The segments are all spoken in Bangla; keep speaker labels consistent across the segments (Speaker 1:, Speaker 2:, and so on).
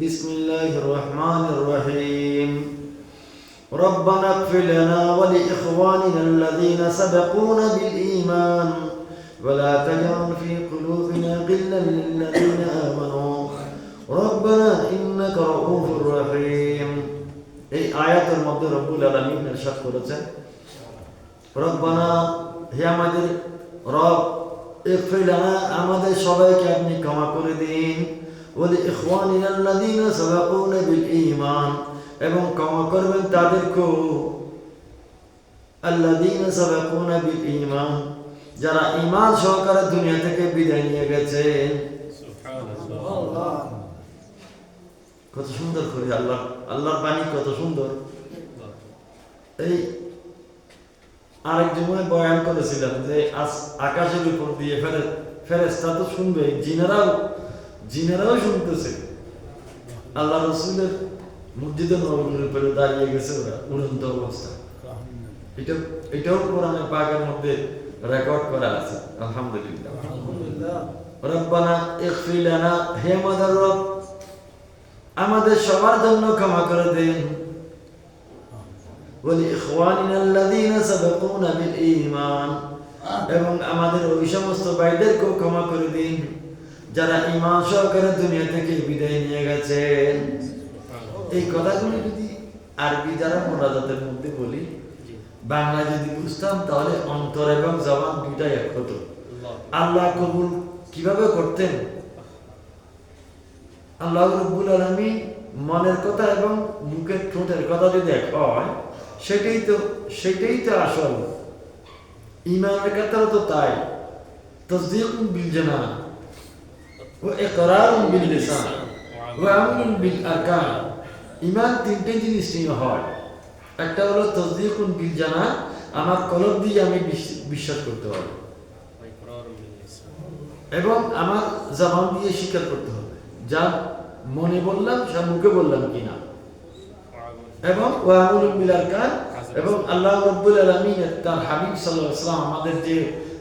Speaker 1: بسم الله الرحمن الرحيم ربنا اغفر لنا ولإخواننا الذين سبقونا بالإيمان ولا تجعل في قلوبنا غلا للذين آمنوا ربنا إنك رؤوف رحيم এই আয়াতের মধ্যে রব্বুল আলমিন এরশাদ করেছেন রব্বানা হে আমাদের রব ইগফির লানা আমাদের সবাইকে আপনি ক্ষমা করে দিন এবং ক্ষমা করবেন তাদেরকেও। আল্লাযীনা সাবাকুনা বিল ঈমান যারা ঈমান সহকারে দুনিয়া থেকে বিদায় নিয়ে গেছেন কত সুন্দর করে আল্লাহ আল্লাহর বাণী কত সুন্দর। এই আরেক জমায় বয়ান করেছিলাম যে আজ আকাশের উপর দিয়ে ফেরে ফেরেস্তা তো শুনবে জিনারাও জিনারাও শুনতেছে আল্লাহ রসুলের মসজিদে নবীর উপরে দাঁড়িয়ে গেছে ওরা উড়ন্ত অবস্থা এটা এটাও কোরআনে পাকের মধ্যে রেকর্ড করা আছে আলহামদুলিল্লাহ রব্বানা ইগফির লানা হে আমাদের রব আমাদের সবার জন্য ক্ষমা করে দিন ولإخواننا الذين سبقونا بالإيمان এবং আমাদের ওই সমস্ত ভাইদেরকেও ক্ষমা করে দিন যারা ইমান সহকারে দুনিয়া থেকে বিদায় নিয়ে গেছেন এই কথাগুলি যদি আরবি যারা মোনাজাতের মধ্যে বলি বাংলা যদি বুঝতাম তাহলে অন্তর এবং জবান দুইটাই এক হতো। আল্লাহ কবুল কীভাবে করতেন? আল্লাহ রব্বুল আলমী মনের কথা এবং মুখের ঠোঁটের কথা যদি এক হয় সেটাই তো সেটাই তো আসল। ইমানের ক্ষেত্রে তো তাই। তসদিক বিল জানান ও মনে বললাম বললাম কিনা। এবং এবং আল্লাহ হাবিব আমাদের যে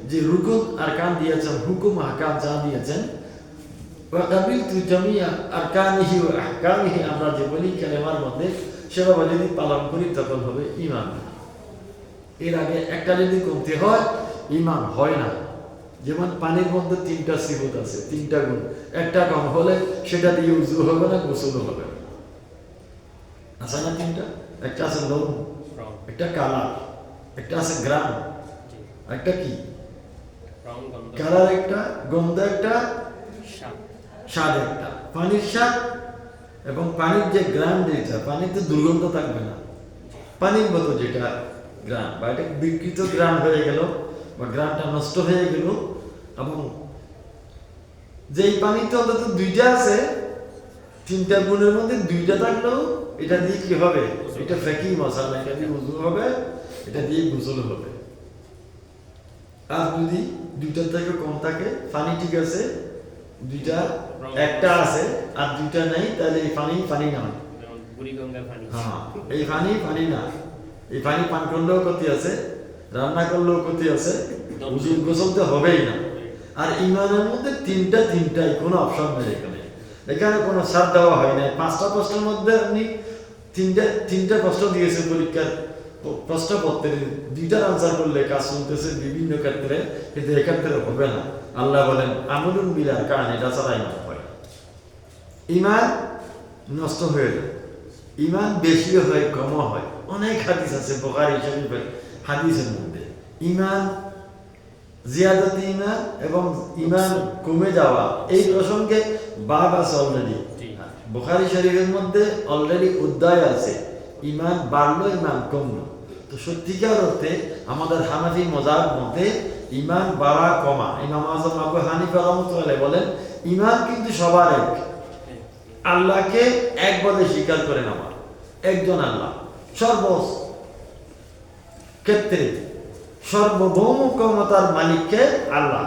Speaker 1: যে রুকুন আরকান দিয়েছেন, হুকুম আহকাম যা দিয়েছেন ওয়াকাবিল তু জমিয়া আরকানিহি ও আহকামিহি আমরা যে বলি কালেমার মধ্যে সেভাবে যদি পালন করি তখন হবে ইমান এর আগে একটা যদি কমতে হয় ইমান হয় না। যেমন পানির মধ্যে তিনটা সিবত আছে তিনটা গুণ। একটা কম হলে সেটা দিয়ে উজু হবে না গোসল হবে না। আছে না তিনটা? একটা আছে লবণ একটা কালার একটা আছে গ্রাম। একটা কি? কালার একটা গন্ধ একটা স্বাদ একটা পানির স্বাদ এবং পানির যে গ্রাম যেটা পানিতে দুর্গন্ধ থাকবে না। পানির মতো যেটা গ্রাম, বা এটা বিকৃত গ্রাম হয়ে গেল, বা গ্রামটা নষ্ট হয়ে গেল, এবং যেই পানিতে অন্তত দুইটা আছে, তিনটা গুণের মধ্যে দুইটা থাকলেও এটা দিয়ে কি হবে? এটা ফেকি মশালা, এটা দিয়ে উজু হবে, এটা দিয়ে গোসল হবে। আর যদি দুইটার থেকে কম থাকে, পানি ঠিক আছে দুইটা একটা আছে আর দুইটা নেই তাহলে এই পানি পানি না হ্যাঁ। এই পানি পানি না। এই পানি পান করলেও ক্ষতি আছে রান্না করলেও ক্ষতি আছে গোসল তো হবেই না। আর ইমানের মধ্যে তিনটা তিনটাই কোনো অপশন নেই এখানে। এখানে কোনো সার দেওয়া হয় নাই। পাঁচটা প্রশ্নের মধ্যে আপনি তিনটা তিনটা প্রশ্ন দিয়েছে পরীক্ষার প্রশ্নপত্রে। দুইটার আনসার করলে কাজ শুনতেছে বিভিন্ন ক্ষেত্রে কিন্তু এক্ষেত্রে হবে না। আল্লাহ বলেন আমলুন বিলার কারণ এটা ছাড়া ইমান হয় ইমান নষ্ট হয়ে যায়। ইমান বেশিও হয় কমও হয়। অনেক হাদিস আছে বোকারি শরীফের হাদিসের মধ্যে। ইমান জিয়াদত ইমান এবং ইমান কমে যাওয়া এই প্রসঙ্গে বাব আছে অলরেডি বুখারি শরীফের মধ্যে অলরেডি অধ্যায় আছে ইমান বাড়লো ইমান কমলো। তো সত্যিকার অর্থে আমাদের হানাফি মজার মতে ইমান বাড়া কমা। ইমাম আজম আবু হানিফা রহমতুল্লাহ বলেন, ইমান কিন্তু সবার এক। আল্লাহকে এক বলে স্বীকার করে নেওয়া। একজন আল্লাহ সর্ব ক্ষেত্রে সর্বভৌম ক্ষমতার মালিককে আল্লাহ।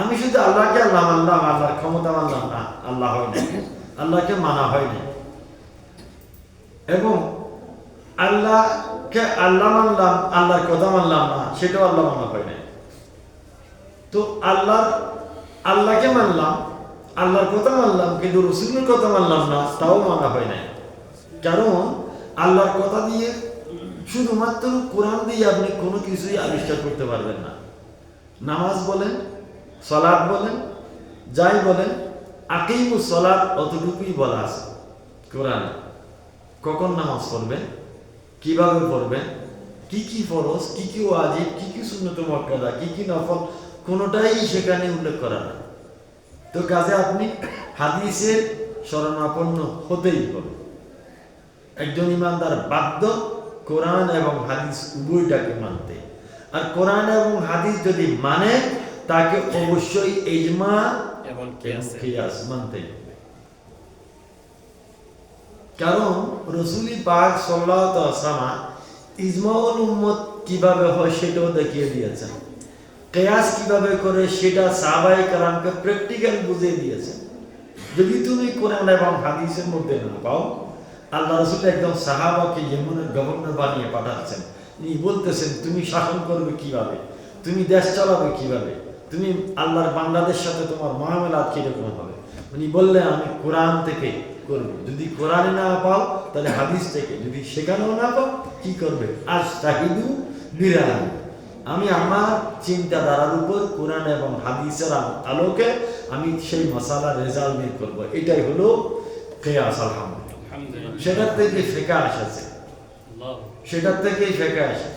Speaker 1: আমি শুধু আল্লাহকে আল্লাহ মানলাম, আল্লাহর ক্ষমতা মানলাম না, আল্লাহ হয় না আল্লাহকে মানা হয়নি এবং আল্লাহকে আল্লাহ মানলাম, আল্লাহর কথা মানলাম না, সেটাও আল্লাহ মানা হয় নাই। তো আল্লাহ, আল্লাহকে মানলাম, আল্লাহর কথা মানলাম, কিন্তু রসুলের কথা মানলাম না, তাও মানা হয় নাই। কারণ আল্লাহর কথা দিয়ে শুধুমাত্র কোরআন দিয়ে আপনি কোনো কিছুই আবিষ্কার করতে পারবেন না। নামাজ বলেন সলাদ বলেন, যাই বলেন, আকিমু সলাদ অতটুকুই বলা আছে। কোরআনে কখন নামাজ পড়বেন? কীভাবে পড়বেন? কি কি ফরজ? কি কি ওয়াজিব? কি কি সুন্নত মক্কাদা কি কি নফল? কোনোটাই সেখানে উল্লেখ করা না তো কাজে আপনি হাদিসের শরণাপন্ন হতেই হবে। একজন ইমানদার বাধ্য কোরআন এবং হাদিস উভয়টাকে মানতে। আর কোরআন এবং হাদিস যদি মানে তাকে অবশ্যই ইজমা
Speaker 2: এবং কিয়াসে।
Speaker 1: কিয়াস মানতে হবে। কারণ রসুলি পাক সাল্লাহ ইজমাউল উম্মত কীভাবে হয় সেটাও দেখিয়ে দিয়েছেন। কেয়াস কীভাবে করে সেটা সাহাবাই কালামকে প্র্যাকটিক্যাল বুঝিয়ে দিয়েছেন যদি তুমি কোরআন এবং হাদিসের মধ্যে না পাও, আল্লাহ রসুল একদম সাহাবাকে ইয়েমনের গভর্নর বানিয়ে পাঠাচ্ছেন উনি বলতেছেন, তুমি শাসন করবে কীভাবে? তুমি দেশ চালাবে কীভাবে? তুমি আল্লাহর বাংলাদেশ সাথে তোমার মহামেলা কীরকম হবে? উনি বললেন, আমি কোরআন থেকে করব। যদি কোরআনে না পাও, তাহলে হাদিস থেকে। যদি সেখানেও না পাও, কি করবে? আজ শাহিদু বিরান আমি আমার চিন্তাধারার উপর কোরআন এবং হাদিসের আলোকে আমি সেই মশালা রেজাল্ট বের করব। এটাই হলো কেয়াস আলহামদুলিল্লাহ। সেটার থেকে ফেকা
Speaker 2: আল্লাহ
Speaker 1: সেটার থেকেই ফেকা আসে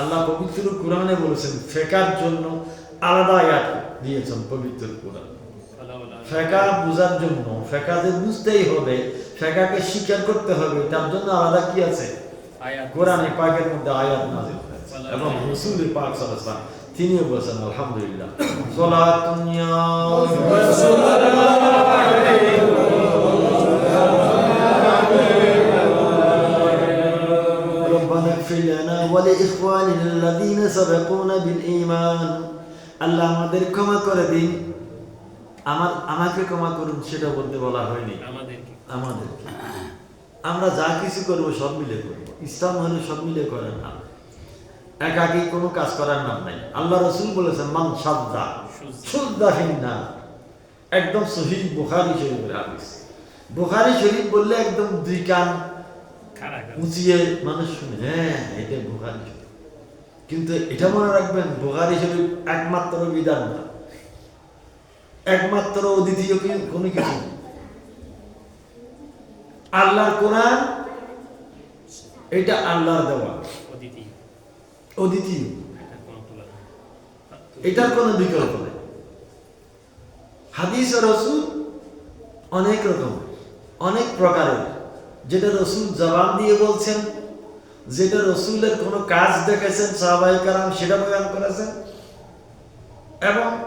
Speaker 1: আল্লাহ পবিত্র কোরআনে বলেছেন ফেকার জন্য আলাদা আয়াত দিয়েছেন পবিত্র কোরআন। ফেকা বোঝার জন্য ফেকাতে বুঝতেই হবে ফেকাকে স্বীকার করতে হবে তার জন্য আলাদা কি আছে? কোরআনে পাকের মধ্যে আয়াত নাজিল। এবং হুসুল পাক সালাম তিনি বলছেন আলহামদুলিল্লাহ। আল্লাহ আমাদের করে আমার আমাকে করুন সেটা বলতে বলা হয়নি। আমরা যা কিছু করব সব মিলে করব। ইসলাম মানুষ সব মিলে করেন না। একাকি কোনো কাজ করার নাম নাই। আল্লাহ রসুল বলেছেন, মান সাদ্দা সুদ্দাহীন না একদম সহিহ বুখারি শরীফের হাদিস। বুখারি শরীফ বললে একদম দুই কান উঁচিয়ে মানুষ শুনে হ্যাঁ এটা বুখারি কিন্তু এটা মনে রাখবেন, বুখারি শরীফ একমাত্র বিধান না। একমাত্র দ্বিতীয় কোনো কিছু। আল্লাহর কোরআন, এটা আল্লাহর দেওয়া। অদ্বিতীয় এটার কোনো বিকল্প নেই। হাদিস রসুল অনেক রকম, অনেক প্রকারের। যেটা রসুল জবান দিয়ে বলছেন, যেটা রসুলের কোনো কাজ দেখেছেন সাহাবাই কারাম সেটা বয়ান করেছেন। এবং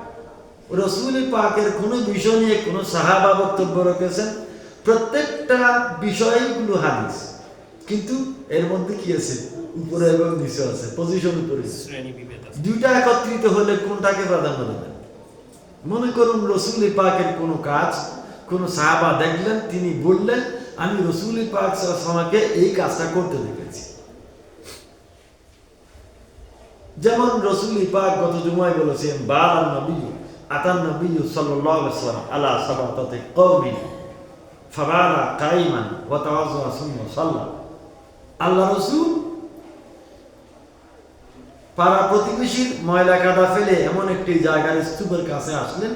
Speaker 1: রসুল পাকের কোনো বিষয় নিয়ে কোনো সাহাবা বক্তব্য রেখেছেন। প্রত্যেকটা বিষয়গুলো হাদিস। কিন্তু এর মধ্যে কি আছে? উপরে এবং নিচে আছে পজিশন উপরে। দুইটা একত্রিত হলে কোনটাকে প্রাধান্য দেবেন? মনে করুন রসুল পাকের কোনো কাজ কোন সাহাবা দেখলেন তিনি বললেন আমি রসুল পাক সালাকে এই কাজটা করতে দেখেছি। যেমন রসুল পাক গত জুমায় বলেছেন বার নবী আতান নবী সাল্লাল্লাহু আলাইহি ওয়াসাল্লাম আলা সাবাতাতে কওমিন ফাবালা কাইমান ওয়া তাওয়াজ্জা আল্লাহ রসুল পাড়া প্রতিবেশীর ময়লা কাদা ফেলে এমন একটি জায়গার স্তূপের কাছে আসলেন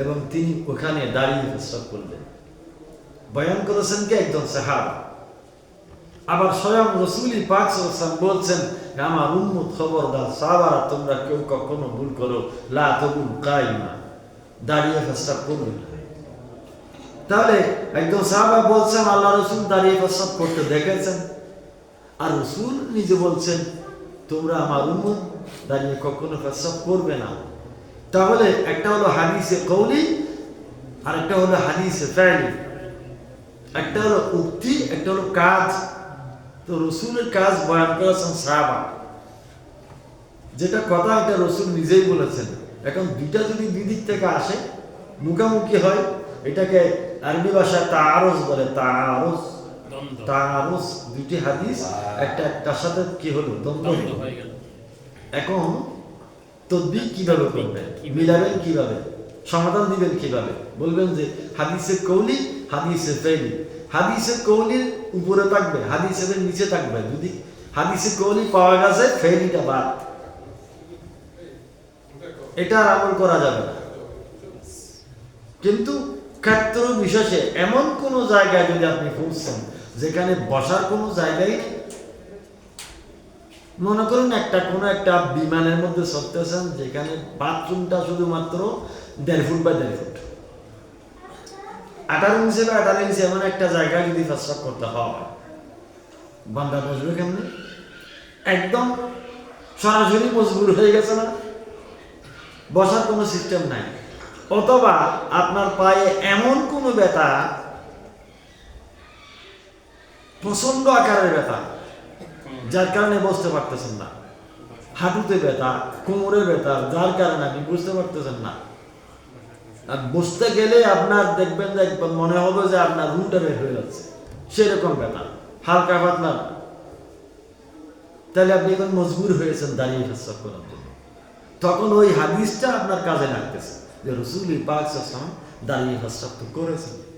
Speaker 1: এবং তিনি ওখানে দাঁড়িয়ে প্রস্তাব করলেন। বয়ান করেছেন কে একজন সাহাবা? আবার স্বয়ং রসুলি পাক বলছেন, আমার উন্মুত খবরদার সাহাবারা, তোমরা কেউ কখনো ভুল করো। লা তবুল কাইমা। দাঁড়িয়ে প্রস্তাব করবে না। তাহলে একজন সাহাবা বলছেন, আল্লাহ রসুল দাঁড়িয়ে প্রস্তাব করতে দেখেছেন। আর রসুল নিজে বলছেন তোমরা আমার উন্মত দাঁড়িয়ে কখনো প্রস্তাব করবে না। তাহলে একটা হলো হাদিসে কৌলি আর একটা হলো হাদিসে ফ্যালি একটা হলো উক্তি, একটা হলো কাজ। তো রসুলের কাজ বয়ান করেছেন সাহাবা। যেটা কথা এটা রসুল নিজেই বলেছেন। এখন দুইটা যদি দুই দিক থেকে আসে, মুখামুখি হয়, এটাকে আরবি ভাষায় তা আরস বলে তারস
Speaker 2: দ্বন্দ্ব
Speaker 1: তারস দুইটি হাদিস একটা একটার সাথে কি হলো? দ্বন্দ্ব
Speaker 2: হয়ে গেল।
Speaker 1: এখন তদ্বির কীভাবে করবেন? মিলাবেন কীভাবে? সমাধান দিবেন কীভাবে? বলবেন যে হাদিসে কৌলি হাদিসে ফেলি হাদিসে কৌলির উপরে থাকবে হাদিসের নিচে থাকবে। যদি হাদিসে কৌলি পাওয়া গেছে ফেলিটা বাদ। এটা আর আমল করা যাবে না। কিন্তু ক্ষেত্র বিশেষে এমন কোন জায়গায় যদি আপনি পৌঁছছেন যেখানে বসার কোনো জায়গায় মনে করুন একটা, কোনো একটা বিমানের মধ্যে চলতেছেন যেখানে বাথরুমটা শুধুমাত্র দেড় ফুট বা দেড় ফুট। আঠারো ইঞ্চি বা আঠারো ইঞ্চি এমন একটা জায়গায় যদি প্রস্রাব করতে হয়, বান্দা বসবে কেমনে? একদম সরাসরি মজবুর হয়ে গেছে না? বসার কোনো সিস্টেম নাই। অথবা আপনার পায়ে এমন কোনো ব্যথা প্রচণ্ড আকারের ব্যথা। যার কারণে বসতে পারতেছেন না। হাঁটুতে ব্যথা কোমরে ব্যথা, যার কারণে আপনি বুঝতে পারতেছেন না। আর বসতে গেলে আপনার দেখবেন যে একবার মনে হবে যে আপনার রুটা বের হয়ে যাচ্ছে। সেরকম ব্যথা, হালকা পাতলা তাহলে আপনি এখন মজবুর হয়েছেন দাঁড়িয়ে প্রস্রাব করার জন্য। তখন ওই হাদিসটা আপনার কাজে লাগতেছে। যে রসুল পাক দাঁড়িয়ে তো করেছেন।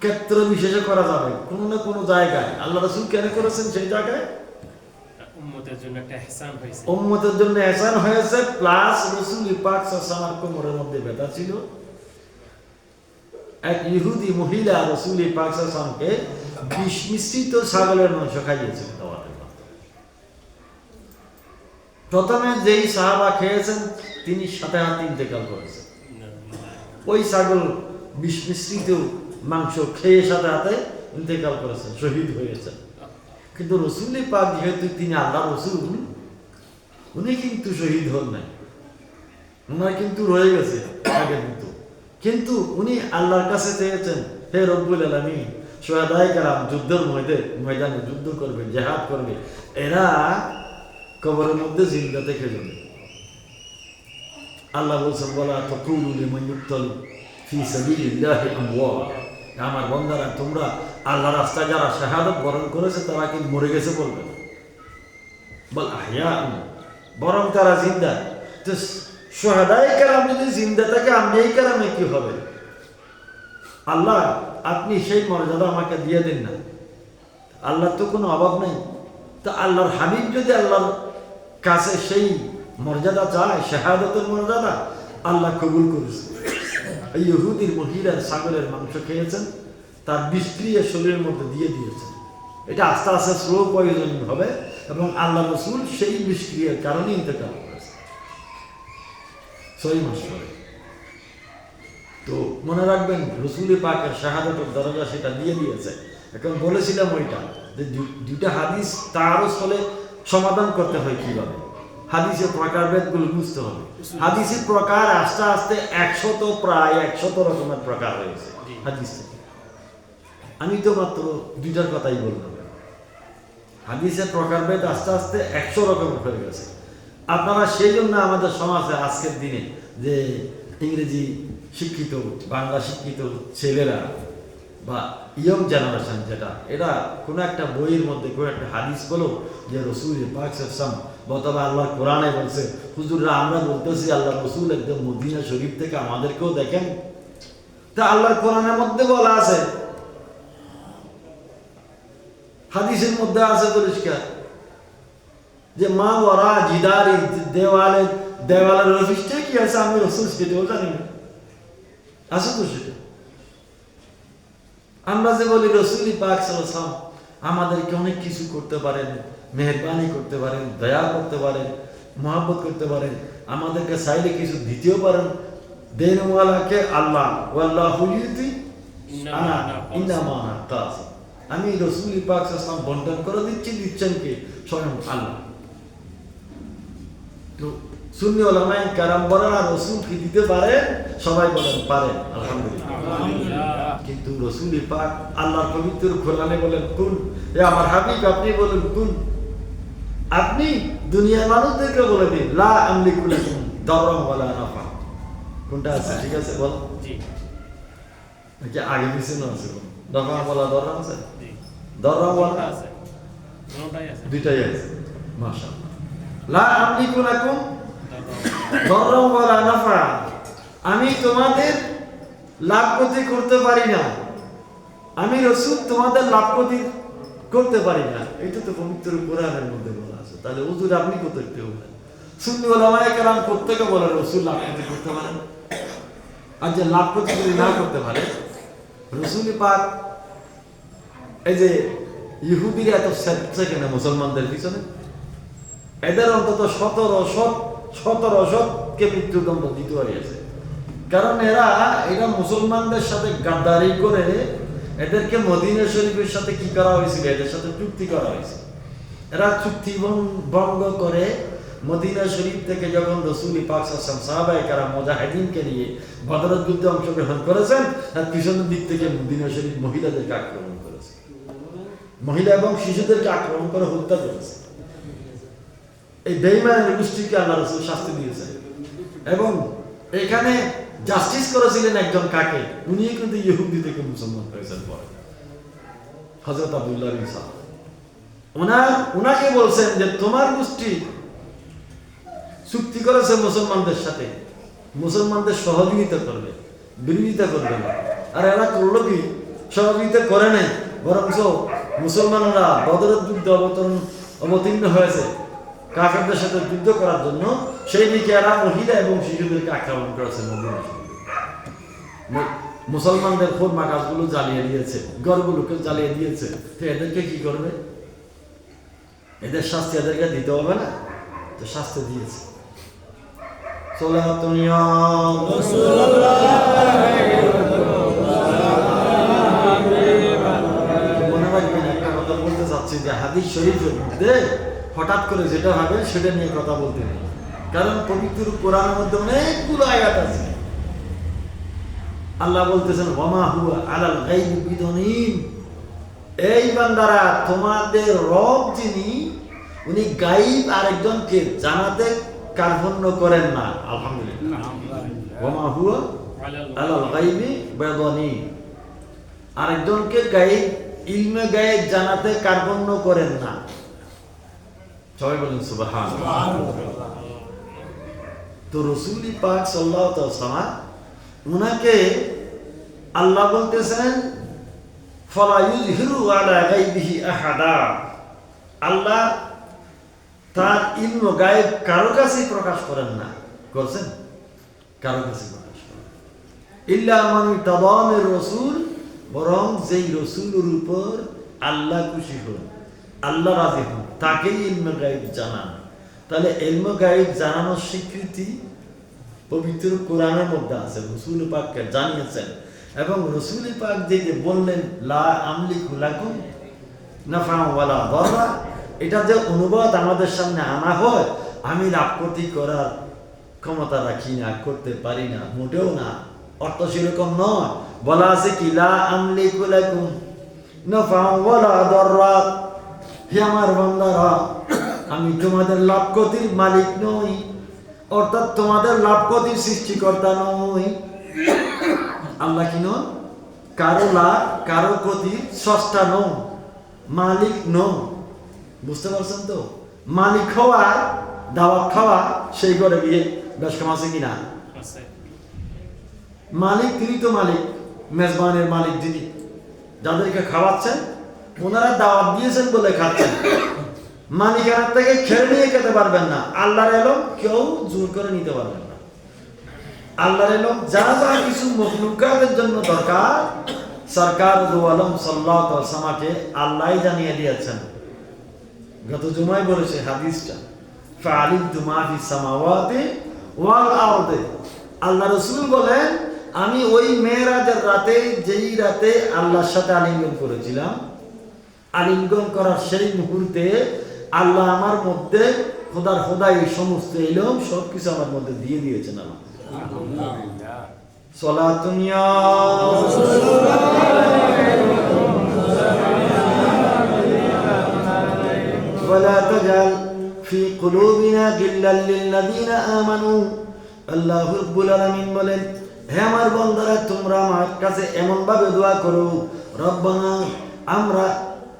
Speaker 1: ক্ষেত্র বিশেষে করা যাবে। কোনো না কোনো জায়গায়। আল্লাহ রসুল কেন করেছেন সেই জায়গায়?
Speaker 2: উম্মতের জন্য একটা এহসান হয়েছে।
Speaker 1: উম্মতের জন্য এহসান হয়েছে প্লাস রসুল পাক সাল্লামের কোমরের মধ্যে ব্যথা ছিল। এক ইহুদি মহিলা রসুল পাক সাল্লামকে বিষ মিশ্রিত ছাগলের মাংস খাইয়েছিল দাওয়াতের প্রথমে যেই সাহাবা খেয়েছেন তিনি সাথে হাতে ইন্তেকাল করেছেন। ওই ছাগল বিষ মিশ্রিত মাংস খেয়ে সাথে হাতে ইন্তেকাল করেছেন, শহীদ হয়েছেন। কিন্তু রসুল পাক যেহেতু তিনি আল্লাহ রসুল, উনি কিন্তু শহীদ হন নাই। ওনার কিন্তু রয়ে গেছে আগের মতো কিন্তু উনি আল্লাহর কাছে চেয়েছেন, হে রব্বুল আলমী কালাম যুদ্ধের ময়দে, ময়দানে যুদ্ধ করবে, জেহাদ করবে। এরা কবরের মধ্যে জিন্দা থেকে যাবে। আল্লাহ বলছেন বলা তকুলু ফি সাবিলিল্লাহি আমওয়াত আমার বন্দারা তোমরা আল্লাহ রাস্তায় যারা শাহাদত বরণ করেছে, তারা কি মরে গেছে বলবে বরং তারা জিন্দা। তো যদি জিন্দা থাকে আমি এই কি হবে? আল্লাহ, আপনি সেই মর্যাদা আমাকে দিয়ে দিন না। আল্লাহর তো কোনো অভাব নেই। তা আল্লাহর হাবিব যদি আল্লাহর কাছে সেই মর্যাদা চায়, শাহাদতের মর্যাদা, আল্লাহ কবুল করেছে। এই ইহুদির মহিলার ছাগলের মাংস খেয়েছেন, তার বিষক্রিয়া শরীরের মধ্যে দিয়ে দিয়েছেন। এটা আস্তে আস্তে স্লো পয়জন হবে এবং আল্লাহ রসুল সেই বিষক্রিয়ার কারণে ইন্তেকাল করেছে ছয় মাস পরে। তো মনে রাখবেন, রসুলি পাকের শাহাদতের দরজা সেটা দিয়ে দিয়েছে। এখন বলেছিলাম ওইটা, যে দুইটা হাদিস তারও ফলে সমাধান করতে হয় কীভাবে? হাদিসের প্রকারভেদগুলো বুঝতে হবে। হাদিসের প্রকার আস্তে আস্তে একশত প্রায় একশত রকমের প্রকার হয়েছে। হাদিস থেকে। আমি তো মাত্র দুইটার কথাই বললাম হাদিসের প্রকারভেদ আস্তে আস্তে একশো রকম হয়ে গেছে। আপনারা সেই জন্য আমাদের সমাজে আজকের দিনে যে ইংরেজি শিক্ষিত বাংলা শিক্ষিত ছেলেরা বা ইয়ং জেনারেশন যেটা এরা কোনো একটা বইয়ের মধ্যে কোনো একটা হাদিস বলো যে রসুল পাকসাম বতবা আল্লাহ কোরআনে বলছে, হুজুররা, আমরা বলতেছি আল্লাহ রসুল একদম মদিনা শরীফ থেকে আমাদেরকেও দেখেন। তা আল্লাহর কোরআনের মধ্যে বলা আছে। হাদিসের মধ্যে আছে পরিষ্কার যে, মা ওরা জিদারি দেওয়ালে, দেওয়ালের রফিসটা কি আছে? আমি রসুল সেটাও জানি না। আছে তো সেটা? আমরা যে বলি রসুলি পাক সালাম আমাদেরকে অনেক কিছু করতে পারেন মেহরবানি করতে পারেন দয়া করতে পারেন মহাব্বত করতে পারেন আমাদেরকে চাইলে কিছু দিতেও পারেন। দেনওয়ালাকে আল্লাহ আনা কাসিম। আমি রসুল পাক বন্টন করে দিচ্ছি দিচ্ছেন কে? স্বয়ং আল্লাহ। তো সুন্নি ওলামাই কারাম বলেন আর রসুল কি দিতে পারে? সবাই বলেন পারেন আলহামদুলিল্লাহ।
Speaker 2: আলহামদুলিল্লাহ।
Speaker 1: কিন্তু রসুল পাক আল্লাহর পবিত্র কোরআনে বলেন কোন এ আমার হাবিব আপনি বলেন কোন আপনি দুনিয়ার মানুষদেরকে বলে দিন লা আমলিকু লাকুম দরম ওয়ালা নাফা কোনটা আছে? ঠিক আছে বল।
Speaker 2: জি।
Speaker 1: নাকি আগে পিছনে আছে? দরম ওয়ালা দরম আছে?
Speaker 2: জি।
Speaker 1: দরম ওয়ালা
Speaker 2: আছে। আছে?
Speaker 1: আছে। মাশাআল্লাহ। লা আমলিকু লাকুম
Speaker 2: তারপর
Speaker 1: দররম ওয়ালা নাফা আমি তোমাদের লাভ ক্ষতি করতে পারি না। আমি রসুল তোমাদের লাভ ক্ষতি করতে পারি না। এটা তো পবিত্র কোরআনের মধ্যে বলা। তাহলে হুজুর আপনি কোথায় বলেন সুন্নি ওলামায়ে কেরাম প্রত্যেকে বলে রসুল লাভ ক্ষতি করতে পারেন আর যে লাভ ক্ষতি যদি না করতে পারে, রসুল পাক এই যে ইহুদিরা এত স্বেচ্ছা কেন মুসলমানদের পিছনে? এদের অন্তত সতেরো শত, সতেরো শতকে মৃত্যুদণ্ড দিতে পারিয়েছে কারণ এরা এরা মুসলমানদের সাথে গাদ্দারি করে এদেরকে মদিনা শরীফের সাথে কি করা হয়েছিল? এদের সাথে চুক্তি করা হয়েছে এরা চুক্তি ভঙ্গ করে মদিনা শরীফ থেকে যখন রসুল পাক মোজাহিদিনকে নিয়ে বদরত যুদ্ধে অংশগ্রহণ করেছেন, তার পিছনের দিক থেকে মদিনা শরীফ মহিলাদেরকে আক্রমণ করেছে। মহিলা এবং শিশুদেরকে আক্রমণ করে হত্যা করেছে। এই বেইমানের গোষ্ঠীকে আল্লাহ রসুল শাস্তি দিয়েছেন এবং এখানে জাস্টিস করেছিলেন একজন কাকে? উনি কিন্তু ইহুদি থেকে মুসলমান হয়েছেন পরে। হজরত সালাম। ওনার ওনাকে বলছেন যে তোমার গোষ্ঠী চুক্তি করেছে মুসলমানদের সাথে। মুসলমানদের সহযোগিতা করবে, বিরোধিতা করবে না। আর এরা করল কি? সহযোগিতা করে নাই, বরঞ্চ মুসলমানরা বদরের যুদ্ধে অবতরণ অবতীর্ণ হয়েছে। কাফেরদের সাথে যুদ্ধ করার জন্য সেই দিকে এরা মহিলা এবং শিশুদেরকে আক্রমণ করেছে মুসলমানদের খোরমা গাছগুলো জ্বালিয়ে দিয়েছে, গড়গুলোকে জ্বালিয়ে দিয়েছে। এদেরকে কি করবে? এদের শাস্তি এদেরকে দিতে হবে না? তো শাস্তি দিয়েছে। হঠাৎ করে যেটা হবে সেটা নিয়ে কথা বলতে নেই। কারণ পবিত্র কোরআনের মধ্যে অনেকগুলো আয়াত আছে। আল্লাহ বলতেছেন বমা হুয়া আলাল এই বান্দারা তোমাদের রব যিনি উনি গাইব আরেকজনকে জানাতে কার্পণ্য করেন না। আলহামদুলিল্লাহ। আরেকজনকে গাইব ইলমে জানাতে কার্পণ্য করেন না। সবাই বলেন সুবাহান তো রসুলি পাক সাল্লাহ সাল্লাম উনাকে আল্লাহ বলতেছেন ফলায়ুজ হিরু আলা গাইবিহি আহাদা। আল্লাহ তার ইলম গায়েব কারও কাছে প্রকাশ করেন না। করছেন? কারও কাছে প্রকাশ করেন। ইল্লা মানি তাবামের রসুল, বরং যেই রসুলের উপর আল্লাহ খুশি হন, আল্লাহ রাজি হন, তাকেই ইলম গায়েব জানান। তাহলে ইলম গায়েব জানানোর স্বীকৃতি পবিত্র কোরআনের মধ্যে আছে, রসুল পাককে জানিয়েছেন। এবং রসুল পাক যে বললেন, লা আমলি লাকুম নাফা ওয়ালা দররা এটা যে অনুবাদ আমাদের সামনে আনা হয়, আমি লাভ ক্ষতি করার ক্ষমতা রাখি না, করতে পারি না, মোটেও না। অর্থ সেরকম নয়। বলা আছে কি, লা আমার বান্দারা, আমি তোমাদের লাভ ক্ষতির মালিক নই, অর্থাৎ তোমাদের লাভ ক্ষতির সৃষ্টিকর্তা নই। আল্লাহ কি নন কারও লাভ কারও ক্ষতি স্রষ্টা নন, মালিক নন। বুঝতে পারছেন তো? মালিক হওয়া দাওয়াত খাওয়া সেই করে গিয়ে বেশ কামাছে কিনা? মালিক তিনি তো মালিক মেজবানের মালিক যিনি। যাদেরকে খাওয়াচ্ছেন ওনারা দাওয়াত দিয়েছেন বলে খাচ্ছেন। মালিকানার থেকে খেয়ে নিয়ে খেতে পারবেন না। আল্লাহর এলম কেউ জোর করে নিতে পারবেন না। আল্লাহর এলম যা যা কিছু মখলুকাতের জন্য দরকার সরকার আলম সাল্লাহ সামাকে আল্লাহ জানিয়ে দিয়েছেন। গত জুমায় বলেছে হাদিসটা। সামাওয়াতে ওয়াল আরদে। আল্লাহ রসুল বলেন আমি ওই মেয়েরাজের রাতে যেই রাতে আল্লাহর সাথে আলিঙ্গন করেছিলাম আলিঙ্গন করার সেই মুহূর্তে আল্লাহ আমার মধ্যে খোদার খোদাই সমস্ত এলম সব কিছু আমার মধ্যে দিয়ে দিয়েছেন আমার ولا تجعل في قلوبنا غلا للذين آمنوا আল্লাহ রব্বুল আলামিন বলেন হে আমার বন্দারা তোমরা আমার কাছে এমন ভাবে দোয়া করো রব্বানা আমরা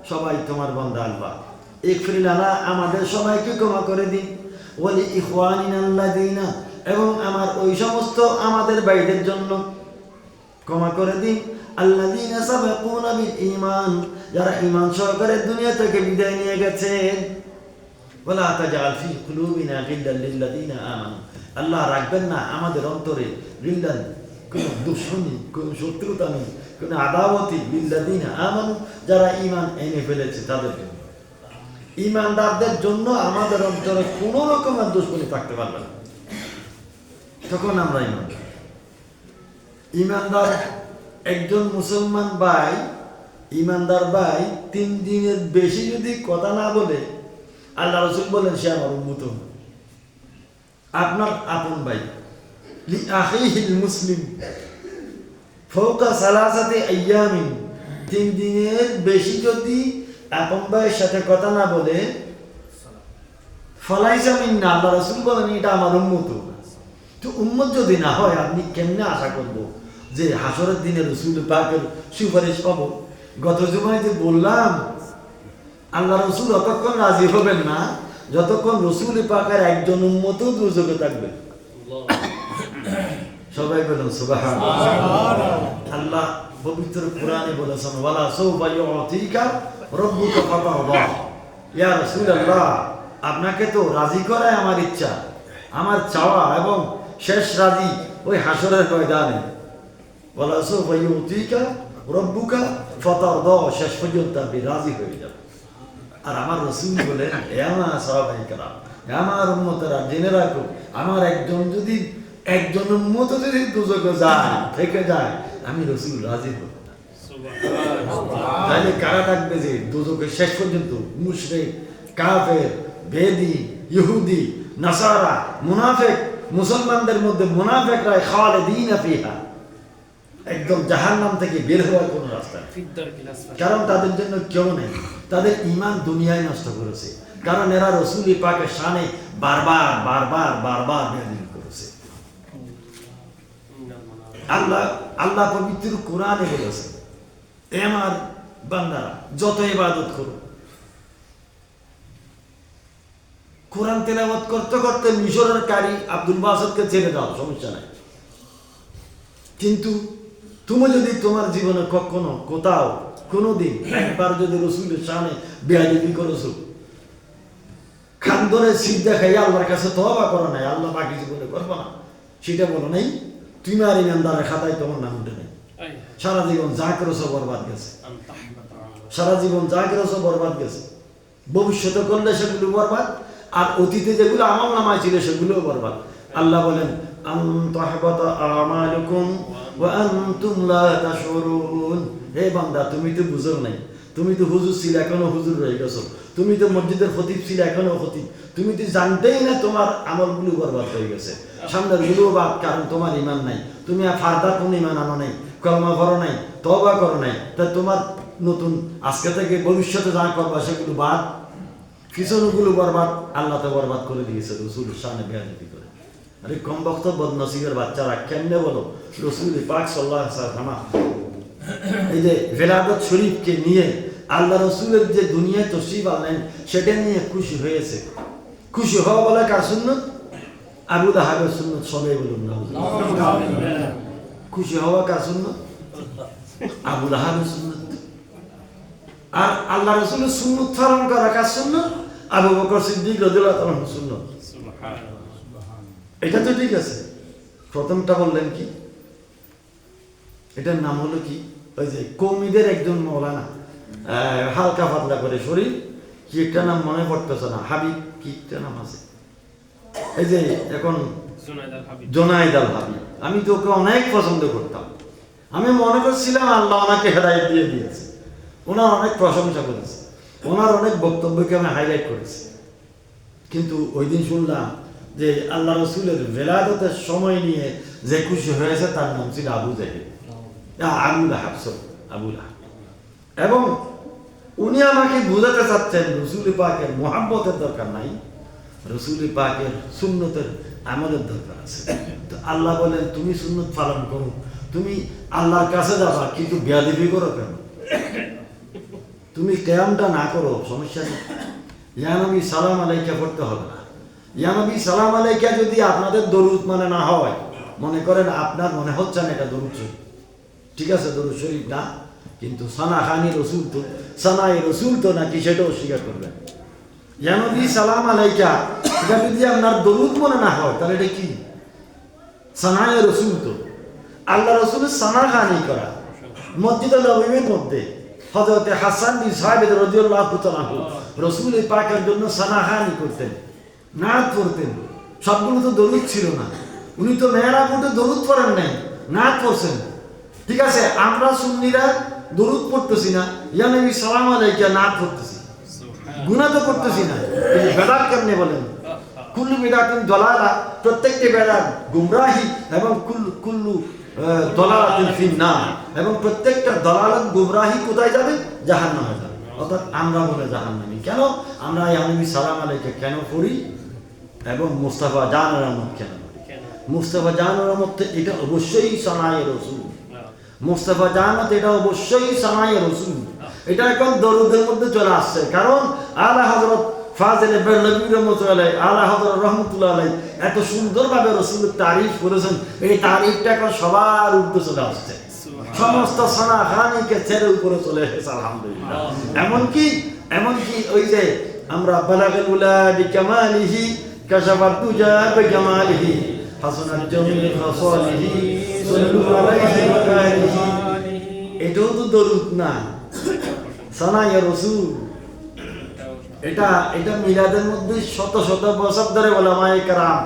Speaker 1: সবাই তোমার বন্দা আল্লাহ ইকফির লানা আমাদের সবাইকে ক্ষমা করে দিন ওয়ালি ইখওয়ানিনা আল্লাযিনা এবং আমার ওই সমস্ত আমাদের বাইদের জন্য ক্ষমা করে দিন। আল্লাযীনা সাবাকুনা ঈমান, যারা ঈমান সহকারে দুনিয়া থেকে বিদায় নিয়ে গেছেন। ওয়ালা তাজআল ফি কুলুবিনা গিল্লাল লিল্লাযীনা আমানু। আল্লাহ রাখবেন না আমাদের অন্তরে গিল্লান, কোন দুশ্মনী, কোন শত্রুতা নেই, কোন আদাওয়াতি লিল্লাযীনা আমানু, যারা ঈমান এনে ফেলেছে তাদের জন্য ঈমানদারদের জন্য আমাদের অন্তরে কোনো রকমের দুশ্মনী থাকতে পারবে না। তখন আমরা ঈমানদার ইমানদার একজন মুসলমান ভাই, ইমানদার ভাই তিন দিনের বেশি যদি কথা না বলে, আল্লাহ রসুল বলেন, সে আমার উন্মত আপনার আপন ভাই মুসলিম। ফৌকা তিন দিনের বেশি যদি আপন ভাইয়ের সাথে কথা না বলে, ফলাইসা মিন্না, আল্লাহ রসুল বলেন, এটা আমার উন্মত তো উম্মত যদি না হয়, আপনি কেমনে আশা করব? যে হাসরের দিনে রসুল পাকের সুপারিশ পাবো। গত জমায় যে বললাম আল্লাহ রসুল অতক্ষণ রাজি হবেন না যতক্ষণ রসুল পাকের একজন উম্মত দুর্যোগে থাকবে। সবাই বলুন সুবাহ আল্লাহ পবিত্র কোরআনে বলেছেন ওয়ালা সৌফা ইউতিকা রব্বুকা ফাতারদা ইয়া রাসূলুল্লাহ আপনাকে তো রাজি করাই আমার ইচ্ছা আমার চাওয়া এবং শেষ রাজি ওই হাসরের ময়দানে। ওয়ালা সৌফা ইউতিকা রব্বুকা ফাতারদা শেষ পর্যন্ত আপনি রাজি হয়ে যাবেন। আর আমার রসুল বলেন এ আমার সাহাবাহিকেরা এ আমার উন্মতেরা জেনে রাখো আমার একজন যদি একজন উন্মত যদি দুজকে যায় থেকে যায় আমি রসুল রাজি হব না। তাহলে কারা থাকবে যে দুজকে শেষ পর্যন্ত মুশরিক কাফের বেদি ইহুদি নাসারা মুনাফেক মুসলমানদের মধ্যে মুনাফেকরা খালিদিন ফিহা। একদম জাহান্নাম থেকে বের হওয়ার কোনো রাস্তা নেই। কারণ তাদের জন্য কেউ নেই। তাদের ইমান দুনিয়ায় নষ্ট করেছে। কারণ এরা রসুল পাকের সানে বারবার বারবার বারবার বেয়াদবি করেছে। আল্লাহ আল্লাহ পবিত্র কোরআনে বলেছে এ আমার বান্দারা যত ইবাদত করো কোরআন তেলাওয়াত করতে করতে মিশরের কারি আব্দুল বাসাদকে ছেড়ে দাও সমস্যা নাই। কিন্তু তুমি যদি তোমার জীবনে কখনো কোথাও কোনোদিন একবার যদি রসুলের সামনে বেয়াদবি করেছ খান্দরে সিট দেখাই আল্লাহর কাছে তবা করো নাই আল্লাহ বাকি জীবনে করব না। সেটা বলো নাই তুমি আর ইমানদারের খাতায় তোমার নাম উঠে নেই। সারা জীবন যা করেছ বরবাদ গেছে। সারা জীবন যা করেছ বরবাদ গেছে। ভবিষ্যতে করলে সেগুলো বরবাদ আর অতীতে যেগুলো আমার নামায় ছিল সেগুলোও বরবাদ। আল্লাহ বলেন তাহবাতা আমালুকুম হে বান্দা তুমি তো নাই। তুমি তো হুজুর ছিল, এখনও হুজুর রয়ে গেছো। তুমি তো মসজিদের খতিব ছিল, এখনও খতিব। তুমি তো জানতেই না তোমার আমলগুলো বরবাদ হয়ে গেছে। গুলো বাদ, কারণ তোমার ইমান নাই। তুমি ফার্দার কোন ইমান আনো নাই কর্মা করো নাই তবা করো নাই। তা তোমার নতুন, আজকে থেকে ভবিষ্যতে যা করবা, সেগুলো বাদ। পিছনগুলো বরবাদ, আল্লাহ তো বরবাদ করে দিয়েছে রসুল বেয়াদি করে। আরে কম বক্ত বদনসিবের বাচ্চারা, কেমনে বলো? রসুল পাক সাল্লাহ সাল্লামা এই যে ভেলাদত শরীফকে নিয়ে আল্লাহ রসুলের যে দুনিয়ায় তসিব আনলেন সেটা নিয়ে খুশি হয়েছে। খুশি হওয়া বলে কার সুন্নত? আবু দাহাবের সুন্নত সবাই বলুন না। খুশি হওয়া কার সুন্নত? আবু দাহাবের সুন্নত। আর আল্লাহ রসুলের সুন্নত পালন করা কার সুন্নত? আবু বকর সিদ্দিক রদিল্লাহ সুন্নত। এটা তো ঠিক আছে। প্রথমটা বললেন কি? এটার নাম হলো কি? ওই যে কৌমিদের একজন মৌলানা হালকা পাতলা করে শরীর কি একটা নাম মনে পড়তেছে না। হাবিব কি একটা নাম আছে? এই যে এখন জোনাইদ আল হাবিব আমি তো ওকে অনেক পছন্দ করতাম। আমি মনে করছিলাম আল্লাহ ওনাকে হেদায়ত দিয়ে দিয়েছে। ওনার অনেক প্রশংসা করেছে। ওনার অনেক বক্তব্যকে আমি হাইলাইট করেছি। কিন্তু ওই দিন শুনলাম যে আল্লাহ রসুলের ভেলাদতের সময় নিয়ে যে খুশি হয়েছে তার নাম ছিল আবু জাহিদ আবুল আবুল এবং উনি আমাকে বোঝাতে চাচ্ছেন, রসুল পাকের মোহাব্বতের দরকার নাই, রসুল পাকের সুন্নতের আমাদের দরকার আছে। তো আল্লাহ বলেন, তুমি সুন্নত পালন করো, তুমি আল্লাহর কাছে যাবা, কিন্তু বেয়াদিবি করো কেন? তুমি কেয়ামটা না করো, সমস্যা নেই আমি সালাম আলাইকা পড়তে হবে না। ইয়ানবী সালাম আলাইকা যদি আপনাদের দরুদ মানে না হয়, মনে করেন আপনার মনে হচ্ছে না এটা দরুদ ঠিক আছে, দরুদ শরীফ না, কিন্তু সানা খানি রসুল তো সানাই রসুল তো নাকি সেটা অস্বীকার করবেন। ইয়ানবী সালাম আলাইকা, এটা যদি আপনার দরুদ মনে না হয়, তাহলে এটা কি? সানায় রসুল তো। আল্লাহ রসুলের সানা খানি করা। মসজিদ নবীর মধ্যে হজরতে হাসান বিন সাহেব রাদিয়াল্লাহু তাআলা রসুল পাকের জন্য সানাহানি করতেন। নাচ পড়তেন সবগুলো তো দরুদ ছিল না। উনি তো মেয়েরা মধ্যে দরুদ পড়েন নাই নাচ পড়ছেন ঠিক আছে আমরা সুন্নিরা দরুদ পড়তেছি না। ইয়া নবী সালাম আলাইকা নাচ পড়তেছি গুনাহ তো করতেছি না। বেদাত কেমনে বলেন? কুল্লু বিদাতিন দলালা প্রত্যেকটি বেদাত গুমরাহি এবং কুল্লু কুল্লু দলালাতিন ফিন্নার। এবং প্রত্যেকটা দলালত গুমরাহি কোথায় যাবে? জাহান্নামে যাবে। অর্থাৎ আমরা বলে জাহান্নামি। কেন? আমরা ইয়ানবী সালাম আলাইকে কেন করি এবং মুস্তাফা জান রহমত কেন মুস্তাফা জান রহমত এটা অবশ্যই সানায় রসুল। মুস্তাফা জাহানত এটা অবশ্যই সানাই রসুল। এটা এখন দরুদের মধ্যে চলে আসছে। কারণ আলা হজরত ফাজেল নবী রহমতুল্লাহ আলা হজরত রহমতুল্লাহ আলাই এত সুন্দরভাবে রসুলের তারিফ করেছেন। এই তারিফটা এখন সবার উর্ধে চলে আসছে সমস্ত সানা খানিকে ছেড়ে উপরে চলে এসেছে আলহামদুলিল্লাহ। এমনকি এমনকি ওই যে আমরা বালাগাল উলাদি কামালিহি কাশাফাত দুজা বিকামালিহি হাসানাত জামিল খাসালিহি সাল্লু আলাইহি ওয়া আলিহি। এটাও তো দরুদ না। সানা ইয়া রাসূল। এটা এটা মিলাদের মধ্যে শত শত বছর ধরে বলে মাই কারাম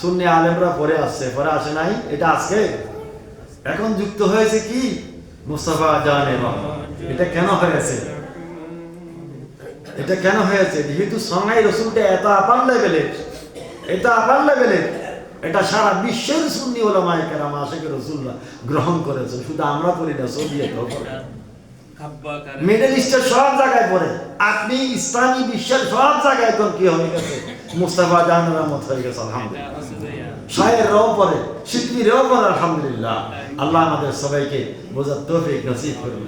Speaker 1: সুন্নি আলেমরা পরে আসছে পরে আসে নাই? এটা আজকে? এখন যুক্ত হয়েছে কি? মুস্তাফা জানে এটা কেন হয়েছে? এটা কেন হয়েছে? যেহেতু সঙ্গাই রসুলটা এত আপার লেভেলের এটা আপার লেভেলের এটা সারা বিশ্বের সুন্নি হলো মায়ের আশেখ রসুল্লাহ গ্রহণ করেছে। শুধু আমরা পড়ি না সোভিয়েতও করে। মিডল ইস্টের সব জায়গায় পড়ে। আপনি ইসলামী বিশ্বের সব জায়গায় এখন কি হয়ে গেছে? মুস্তাফা জাহানুর রহমত হয়ে গেছে, আলহামদুলিল্লাহ। শায়েররাও পড়ে শিল্পীরাও পড়ে আলহামদুলিল্লাহ। আল্লাহ আমাদের সবাইকে বোঝার তৌফিক নসিব করুন।